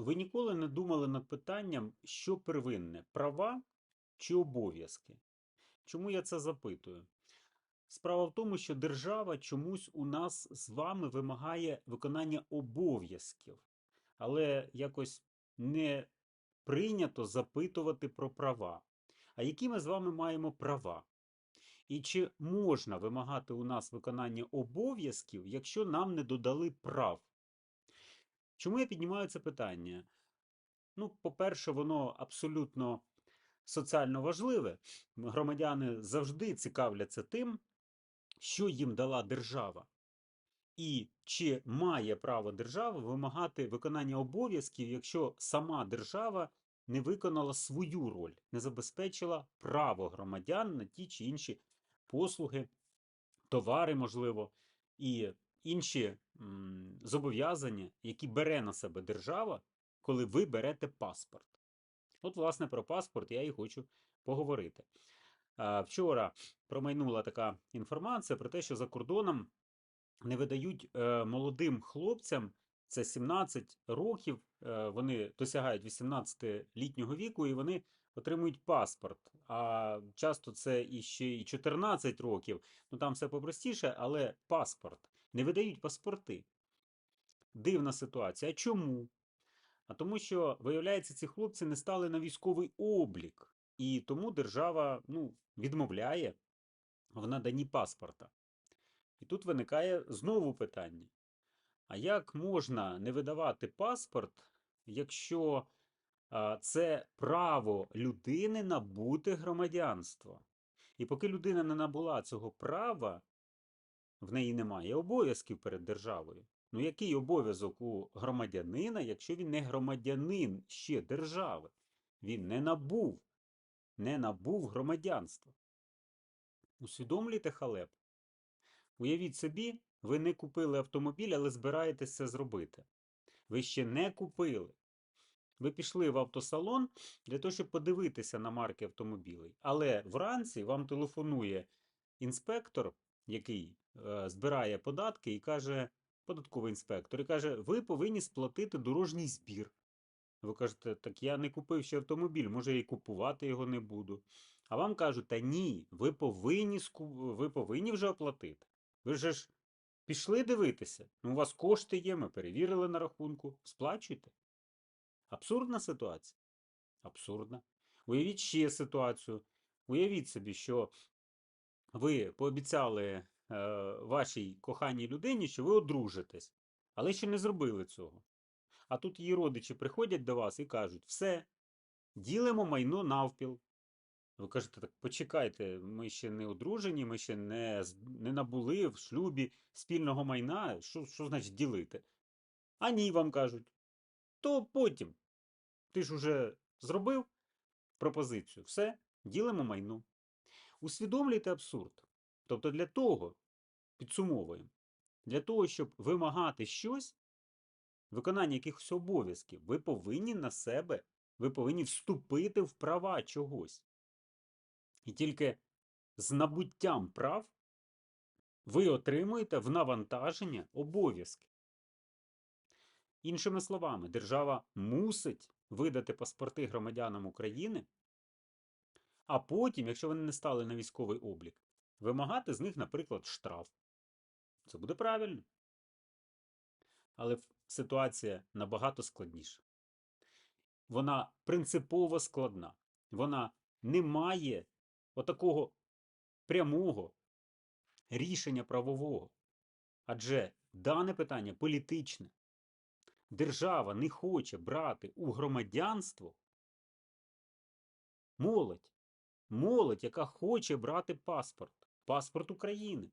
Ви ніколи не думали над питанням, що первинне права чи обов'язки? Чому я це запитую? Справа в тому, що держава чомусь у нас з вами вимагає виконання обов'язків, але якось не прийнято запитувати про права. А які ми з вами маємо права? І чи можна вимагати у нас виконання обов'язків, якщо нам не додали прав? Чому я піднімаю це питання? Ну, по-перше, воно абсолютно соціально важливе. Громадяни завжди цікавляться тим, що їм дала держава, і чи має право держава вимагати виконання обов'язків, якщо сама держава не виконала свою роль, не забезпечила право громадян на ті чи інші послуги, товари, можливо, і інші зобов'язання, які бере на себе держава, коли ви берете паспорт. От, власне, про паспорт я і хочу поговорити. А, Вчора промайнула така інформація про те, що за кордоном не видають е, молодим хлопцям. Це 17 років, е, вони досягають 18-літнього віку і вони отримують паспорт. А часто це і ще і 14 років. Ну там все попростіше, але паспорт. Не видають паспорти. Дивна ситуація. Чому? А тому, що, виявляється, ці хлопці не стали на військовий облік, і тому держава ну, відмовляє в наданні паспорта. І тут виникає знову питання: а як можна не видавати паспорт, якщо це право людини набути громадянство? І поки людина не набула цього права, в неї немає обов'язків перед державою. Ну, який обов'язок у громадянина, якщо він не громадянин ще держави? Він не набув, не набув громадянства. Усвідомлюєте халеп? Уявіть собі, ви не купили автомобіль, але збираєтесь це зробити. Ви ще не купили. Ви пішли в автосалон для того, щоб подивитися на марки автомобілей. Але вранці вам телефонує інспектор, який е, збирає податки, і каже, податковий інспектор, і каже, ви повинні сплатити дорожній збір. Ви кажете, так я не купив ще автомобіль, може і купувати його не буду. А вам кажуть, та ні, ви повинні, ви повинні вже оплатити. Ви же ж пішли дивитися. Ну, у вас кошти є, ми перевірили на рахунку. Сплачуйте. Абсурдна ситуація? Абсурдна. Уявіть ще ситуацію. Уявіть собі, що ви пообіцяли е, вашій коханій людині, що ви одружитесь, але ще не зробили цього. А тут її родичі приходять до вас і кажуть: все, ділимо майно навпіл. Ви кажете, так почекайте, ми ще не одружені, ми ще не, не набули в шлюбі спільного майна. Що, що значить ділити? А ні, вам кажуть. То потім. Ти ж уже зробив пропозицію. Все, ділимо майно. Усвідомлюєте абсурд. Тобто для того, підсумовуємо, для того, щоб вимагати щось, виконання якихось обов'язків, ви повинні на себе, ви повинні вступити в права чогось. І тільки з набуттям прав ви отримуєте в навантаження обов'язки. Іншими словами, держава мусить видати паспорти громадянам України, а потім, якщо вони не стали на військовий облік, вимагати з них, наприклад, штраф. Це буде правильно. Але ситуація набагато складніша. Вона принципово складна. Вона не має отакого прямого рішення правового. Адже дане питання політичне. Держава не хоче брати у громадянство молодь. Молодь, яка хоче брати паспорт, паспорт України.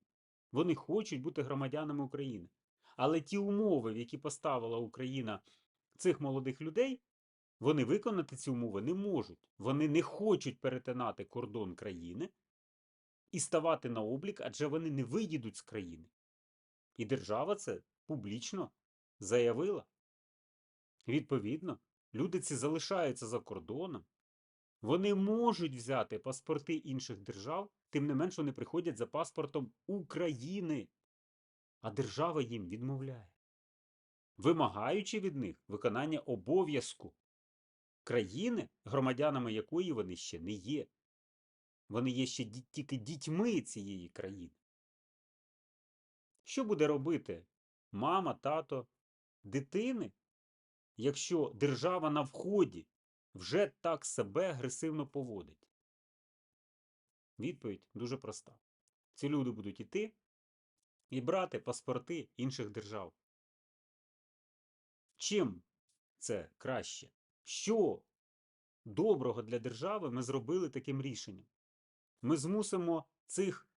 Вони хочуть бути громадянами України. Але ті умови, які поставила Україна цих молодих людей, вони виконати ці умови не можуть. Вони не хочуть перетинати кордон країни і ставати на облік, адже вони не виїдуть з країни. І держава це публічно заявила. Відповідно, люди ці залишаються за кордоном. Вони можуть взяти паспорти інших держав, тим не менш вони приходять за паспортом України, а держава їм відмовляє. вимагаючи від них виконання обов'язку країни, громадянами якої вони ще не є. Вони є ще тільки дітьми цієї країни. Що буде робити мама, тато дитини, якщо держава на вході вже так себе агресивно поводить? Відповідь дуже проста. Ці люди будуть іти і брати паспорти інших держав. Чим це краще? Що доброго для держави ми зробили таким рішенням? Ми змусимо цих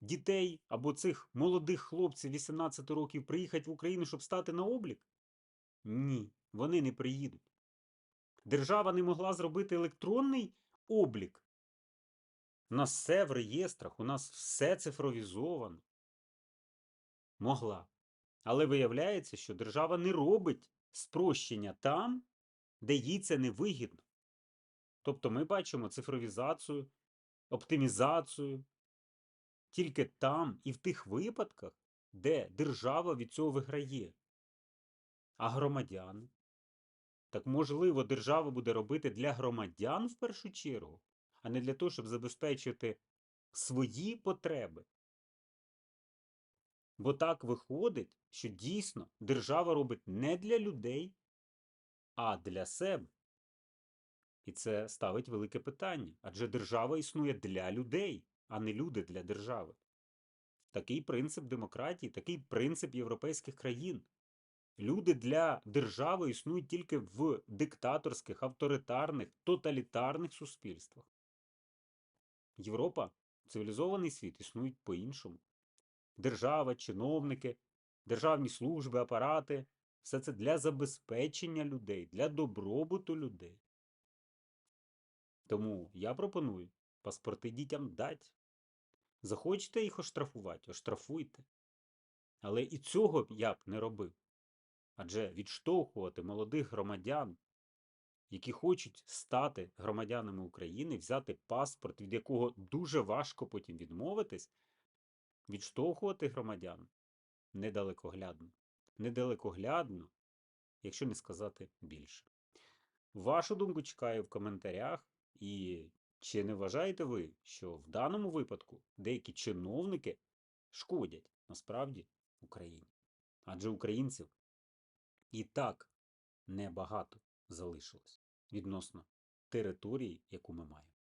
дітей або цих молодих хлопців 18 років приїхати в Україну, щоб стати на облік? Ні, вони не приїдуть. Держава не могла зробити електронний облік. У нас все в реєстрах, у нас все цифровізовано. Могла. Але виявляється, що держава не робить спрощення там, де їй це не вигідно. Тобто ми бачимо цифровізацію, оптимізацію тільки там і в тих випадках, де держава від цього виграє. А громадяни? Так можливо, держава буде робити для громадян в першу чергу, а не для того, щоб забезпечити свої потреби. Бо так виходить, що дійсно держава робить не для людей, а для себе. І це ставить велике питання. Адже держава існує для людей, а не люди для держави. Такий принцип демократії, такий принцип європейських країн. Люди для держави існують тільки в диктаторських, авторитарних, тоталітарних суспільствах. Європа, цивілізований світ існують по-іншому. Держава, чиновники, державні служби, апарати все це для забезпечення людей, для добробуту людей. Тому я пропоную паспорти дітям дати. Захочете їх оштрафувати, оштрафуйте. Але і цього я б не робив. Адже відштовхувати молодих громадян, які хочуть стати громадянами України, взяти паспорт, від якого дуже важко потім відмовитись, відштовхувати громадян недалекоглядно. Недалекоглядно, якщо не сказати більше. Вашу думку чекаю в коментарях. І чи не вважаєте ви, що в даному випадку деякі чиновники шкодять насправді Україні? Адже українців і так небагато залишилось відносно території, яку ми маємо.